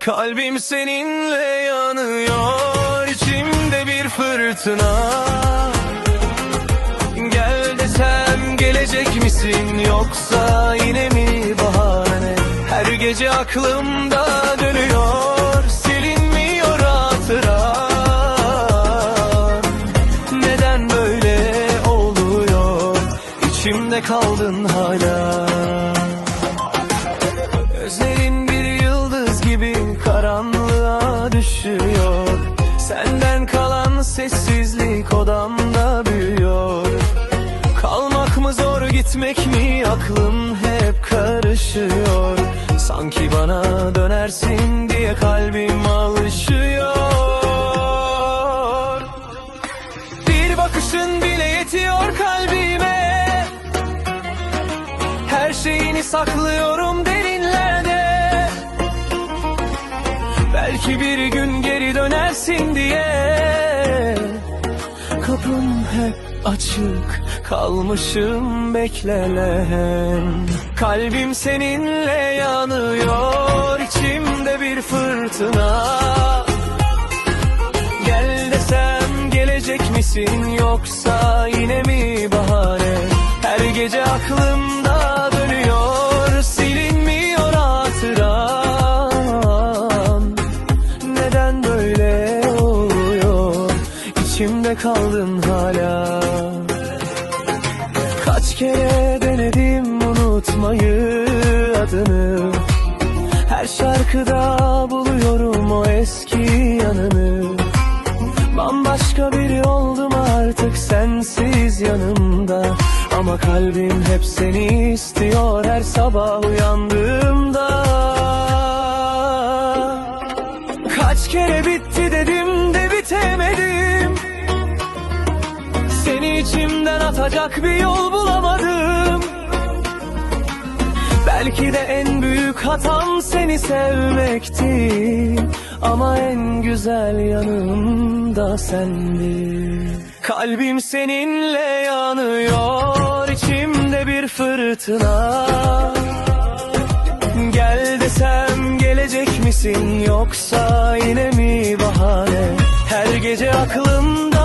Kalbim seninle yanıyor içimde bir fırtına. Gel desem gelecek misin yoksa yine mi bahane? Her gece aklımda dönüyor silinmiyor hatıran Neden böyle oluyor? İçimde kaldın hala düşüyor. Senden kalan sessizlik odamda büyüyor. Kalmak mı zor gitmek mi? Aklım hep karışıyor. Sanki bana dönersin diye kalbim alışıyor. Bir bakışın bile yetiyor kalbime. Her şeyini saklıyorum derinlerde Belki bir gün geri dönersin diye. Kapım hep açık kalmışım beklenen. Kalbim seninle yanıyor içimde bir fırtına. Gel desem gelecek misin yoksa yine mi bahane? Her gece aklımda içimde kaldın hala. Kaç kere denedim unutmayı adını. Her şarkıda buluyorum o eski yanını. Bambaşka biri oldum artık sensiz yanımda. Ama kalbim hep seni istiyor. Her sabah uyandığımda atacak bir yol bulamadım. Belki de en büyük hatam seni sevmekti. Ama en güzel yanım da sendin Kalbim seninle yanıyor içimde bir fırtına. Gel desem gelecek misin yoksa yine mi bahane? Her gece aklımda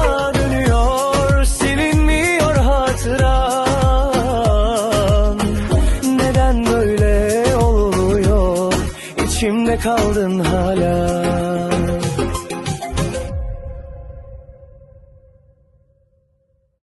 İçimde kaldın hala.